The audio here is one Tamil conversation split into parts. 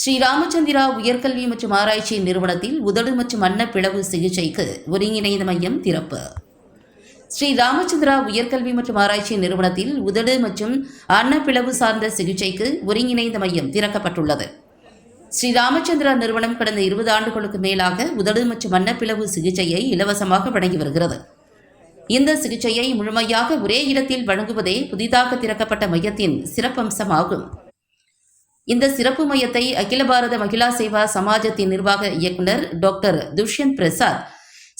ஸ்ரீ ராமச்சந்திரா உயர்கல்வி மற்றும் ஆராய்ச்சி நிறுவனத்தில் உதடு மற்றும் அன்னப்பிளவு சிகிச்சைக்கு ஒருங்கிணைந்த மையம் திறப்பு. ஸ்ரீ ராமச்சந்திரா உயர்கல்வி மற்றும் ஆராய்ச்சி நிறுவனத்தில் உதடு மற்றும் அன்னப்பிளவு சார்ந்த சிகிச்சைக்கு ஒருங்கிணைந்த மையம் திறக்கப்பட்டுள்ளது. ஸ்ரீ ராமச்சந்திரா நிறுவனம் கடந்த இருபது ஆண்டுகளுக்கு மேலாக உதடு மற்றும் அன்னப்பிளவு சிகிச்சையை இலவசமாக வழங்கி வருகிறது. இந்த சிகிச்சையை முழுமையாக ஒரே இடத்தில் வழங்குவதே புதிதாக திறக்கப்பட்ட மையத்தின் சிறப்பம்சமாகும். இந்த சிறப்பு மையத்தை அகில பாரத மகிழா சேவா சமாஜத்தின் நிர்வாக இயக்குனர் டாக்டர் துஷ்யந்த் பிரசாத்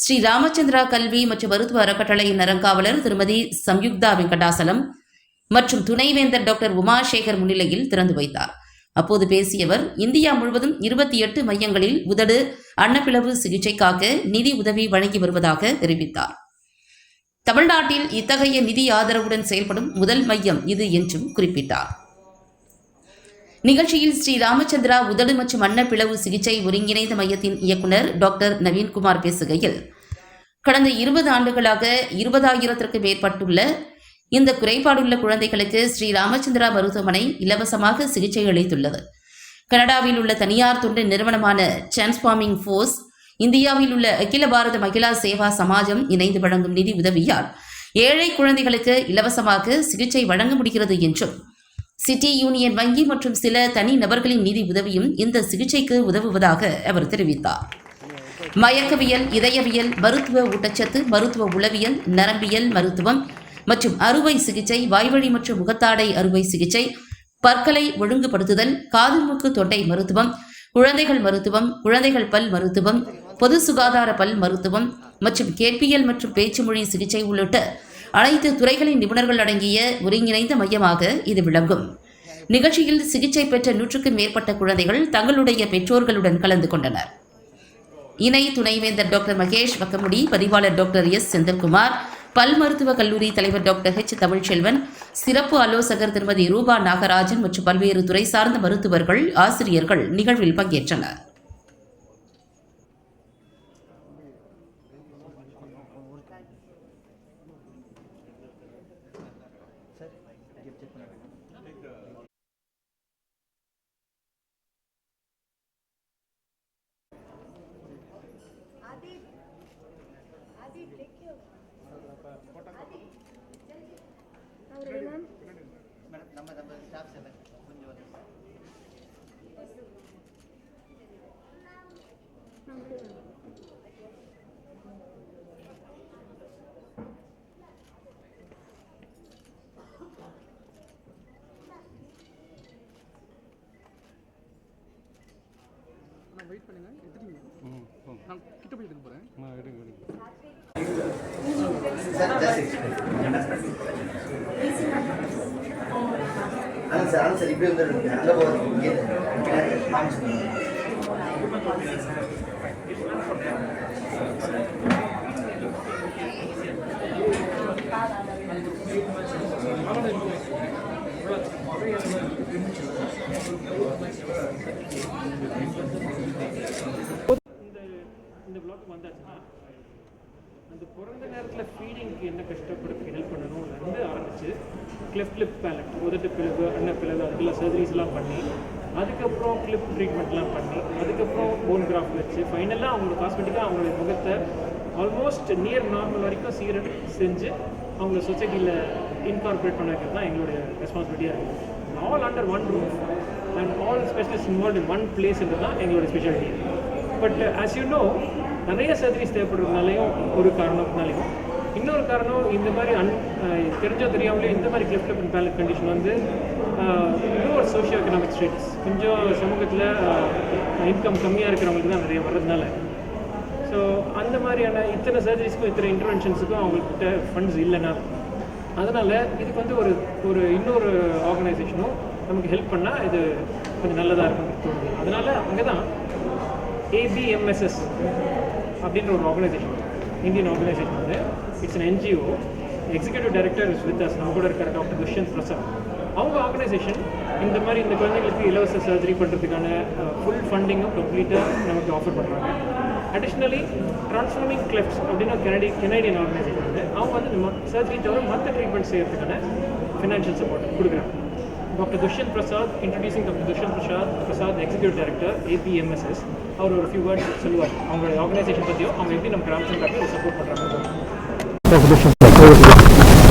ஸ்ரீ ராமச்சந்திரா கல்வி மற்றும் மருத்துவ அறக்கட்டளையின் அறங்காவலர் திருமதி சம்யுக்தா வெங்கடாசலம் மற்றும் துணைவேந்தர் டாக்டர் உமாசேகர் முன்னிலையில் திறந்து வைத்தார். அப்போது பேசியவர் இந்தியா முழுவதும் இருபத்தி எட்டு மையங்களில் உதடு அன்னப்பிளவு சிகிச்சைக்காக நிதி உதவி வழங்கி வருவதாக தெரிவித்தார். தமிழ்நாட்டில் இத்தகைய நிதி ஆதரவுடன் செயல்படும் முதல் மையம் இது என்றும் குறிப்பிட்டார். நிகழ்ச்சியில் ஸ்ரீ ராமச்சந்திரா உதடு மற்றும் வண்ணப்பிளவு சிகிச்சை ஒருங்கிணைந்த மையத்தின் இயக்குனர் டாக்டர் நவீன்குமார் பேசுகையில் கடந்த இருபது ஆண்டுகளாக இருபதாயிரத்திற்கு மேற்பட்டுள்ள இந்த குறைபாடுள்ள குழந்தைகளுக்கு ஸ்ரீ ராமச்சந்திரா மருத்துவமனை இலவசமாக சிகிச்சை அளித்துள்ளது. கனடாவில் உள்ள தனியார் தொண்டு நிறுவனமான டிரான்ஸ்ஃபார்மிங் ஃபோர்ஸ் இந்தியாவில் உள்ள அகில பாரத மகிழா சேவா சமாஜம் இணைந்து வழங்கும் நிதி உதவியால் ஏழை குழந்தைகளுக்கு இலவசமாக சிகிச்சை வழங்க முடிகிறது என்றும் சிட்டி யூனியன் வங்கி மற்றும் சில தனி நபர்களின் நிதி உதவியும் இந்த சிகிச்சைக்கு உதவுவதாக அவர் தெரிவித்தார். மயக்கவியல் இதயவியல் மருத்துவ ஊட்டச்சத்து மருத்துவ உளவியல் நரம்பியல் மருத்துவம் மற்றும் அறுவை சிகிச்சை வாய்வழி மற்றும் முகத்தாடை அறுவை சிகிச்சை பற்களை ஒழுங்குபடுத்துதல் காது மூக்கு தொண்டை மருத்துவம் குழந்தைகள் மருத்துவம் குழந்தைகள் பல் மருத்துவம் பொது சுகாதார பல் மருத்துவம் மற்றும் கேட்பியல் மற்றும் பேச்சு மொழி சிகிச்சை உள்ளிட்ட அனைத்து துறைகளின் நிபுணர்கள் அடங்கிய ஒருங்கிணைந்த மையமாக இது விளங்கும். நிகழ்ச்சியில் சிகிச்சை பெற்ற நூற்றுக்கும் மேற்பட்ட குழந்தைகள் தங்களுடைய பெற்றோர்களுடன் கலந்து கொண்டனர். இணை துணைவேந்தர் டாக்டர் மகேஷ் வக்கமுடி பதிவாளர் டாக்டர் எஸ் செந்தில்குமார் பல் மருத்துவக் கல்லூரி தலைவர் டாக்டர் ஹெச் தமிழ்ச்செல்வன் சிறப்பு ஆலோசகர் திருமதி ரூபா நாகராஜன் மற்றும் பல்வேறு துறை சார்ந்த மருத்துவர்கள் ஆசிரியர்கள் நிகழ்வில் பங்கேற்றனர் மேடம் நம்ம நம்ம ஸ்டாஃப்ஸ் எல்லாம் கொஞ்சம் வந்து நான் வெயிட் பண்ணுங்க எடுத்துட்டீங்க நான் கிட்ட போய் எடுக்க போகிறேன் நான் எடுங்க எடுங்க சார் ஜாஸ்தி அதான் சார் அதான் சார் இப்படி வந்து அங்கே போகிறோம் இங்கே காமிச்சு இந்த இந்த பிளாக் வந்தாச்சுன்னா அந்த பிறந்த நேரத்தில் ஃபீடிங்க்கு என்ன கஷ்டப்படுறதுக்கு ஹெல்ப் பண்ணணும்லேருந்து ஆரம்பிச்சு கிளிப் கிளிப் பேலட் உதட்டு பிளவு அன்ன பிளவு அதுக்கெல்லாம் சர்ஜரிஸ்லாம் பண்ணி அதுக்கப்புறம் கிளிப் ட்ரீட்மெண்ட்லாம் பண்ணி அதுக்கப்புறம் போன் கிராஃப்ட் வச்சு ஃபைனலாக அவங்களோட காஸ்மெட்டிக்காக அவங்களுடைய முகத்தை ஆல்மோஸ்ட் நியர் நார்மல் வரைக்கும் சீரம் செஞ்சு அவங்கள சொசைட்டியில் இன்கார்பரேட் பண்ண வைக்கிறது தான் எங்களுடைய ரெஸ்பான்சிபிலிட்டியாக இருக்குது all under one roof and all specialist involve in one பிளேஸ்ன்றது தான் எங்களோட speciality but as you know நிறைய சர்ஜரிஸ் தேவைப்படுறதுனாலையும் ஒரு காரணத்தினாலையும் இன்னொரு காரணம் இந்த மாதிரி அன் தெரிஞ்சோ தெரியாமலே இந்த மாதிரி கிளிப் அண்ட் பேலட் கண்டிஷன் வந்து இன்னொரு சோஷியோ எக்கனாமிக் ஸ்டேட்டஸ் கொஞ்சம் சமூகத்தில் இன்கம் கம்மியாக இருக்கிறவங்களுக்கு தான் நிறைய வர்றதுனால. ஸோ அந்த மாதிரியான இத்தனை சர்ஜரிஸ்க்கும் இத்தனை இன்டர்வென்ஷன்ஸுக்கும் அவங்கக்கிட்ட ஃபண்ட்ஸ் இல்லைன்னா அதனால் இதுக்கு வந்து ஒரு ஒரு இன்னொரு ஆர்கனைசேஷனும் நமக்கு ஹெல்ப் பண்ணால் இது கொஞ்சம் நல்லதாக இருக்கும் தோணுது. அதனால் அங்கே தான் ஏபிஎம்எஸ்எஸ் அப்படின்ற ஒரு ஆர்கனைசேஷன் இந்தியன் ஆர்கனைசேஷன் வந்து it's an NGO executive director with us நம்ம கூட இருக்கிற டாக்டர் துஷ்யந்த் பிரசாத் அவங்க ஆர்கனைசேஷன் இந்த மாதிரி இந்த குழந்தைங்களுக்கு இலவச சர்ஜரி பண்ணுறதுக்கான ஃபுல் ஃபண்டிங்கும் கம்ப்ளீட்டாக நமக்கு ஆஃபர் பண்ணுறாங்க அடிஷ்னலி ட்ரான்ஸ்ஃபார்மிங் கிளப்ஸ் அப்படின்னு கெனடி கெனடியன் ஆர்கனைசேஷன் அவங்க வந்து இந்த சர்ஜரி தவிர மற்ற ட்ரீட்மெண்ட் செய்யறதுக்கான ஃபினான்ஷியல் சப்போர்ட் கொடுக்குறாங்க doctor Dushyant Prasad introducing doctor Dushyant Prasad Prasad executive director ABMSS அவர் ஒரு ஃபியூ வேர்ட்ஸ் சொல்லுவார் அவங்களோட ஆர்கனைசேஷன் பற்றியும் அவங்க எப்படி நம்ம கிராமத்தில் சப்போர்ட் பண்ணுறாங்க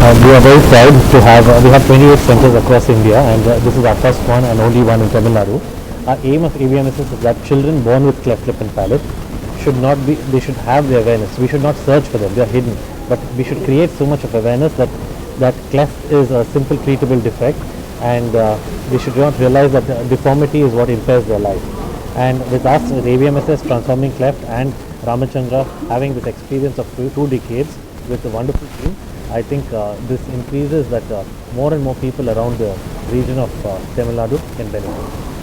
Uh, we are very proud to have, uh, we have 28 centers across India and uh, this is our first one and only one in Tamil Nadu. Our aim of AVMSS is that children born with cleft lip and palate should not be, they should have the awareness. We should not search for them, they are hidden. But we should create so much of awareness that, that cleft is a simple treatable defect and uh, they should not realize that deformity is what impairs their life. And with us, with AVMSS transforming cleft and Ramachandra having this experience of two, two decades with a wonderful team, I think uh, this increases that uh, more and more people around the region of uh, Tamil Nadu can benefit.